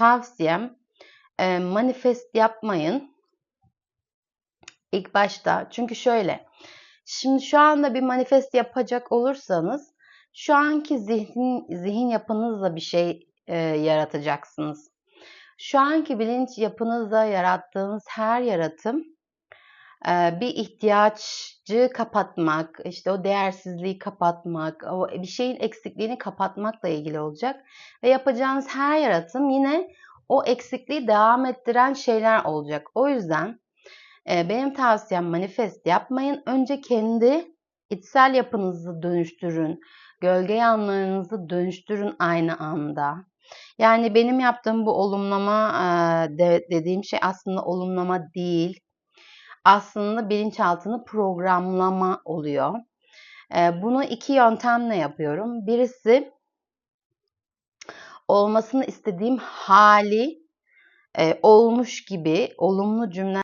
tavsiyem e, manifest yapmayın. İlk başta çünkü şöyle şimdi şu anda bir manifest yapacak olursanız şu anki zihin, zihin yapınızla bir şey e, yaratacaksınız. Şu anki bilinç yapınızla yarattığınız her yaratım bir ihtiyacı kapatmak, işte o değersizliği kapatmak, o bir şeyin eksikliğini kapatmakla ilgili olacak. Ve yapacağınız her yaratım yine o eksikliği devam ettiren şeyler olacak. O yüzden benim tavsiyem manifest yapmayın. Önce kendi içsel yapınızı dönüştürün. Gölge yanlarınızı dönüştürün aynı anda. Yani benim yaptığım bu olumlama de, dediğim şey aslında olumlama değil. Aslında bilinçaltını programlama oluyor. Bunu iki yöntemle yapıyorum. Birisi olmasını istediğim hali olmuş gibi olumlu cümle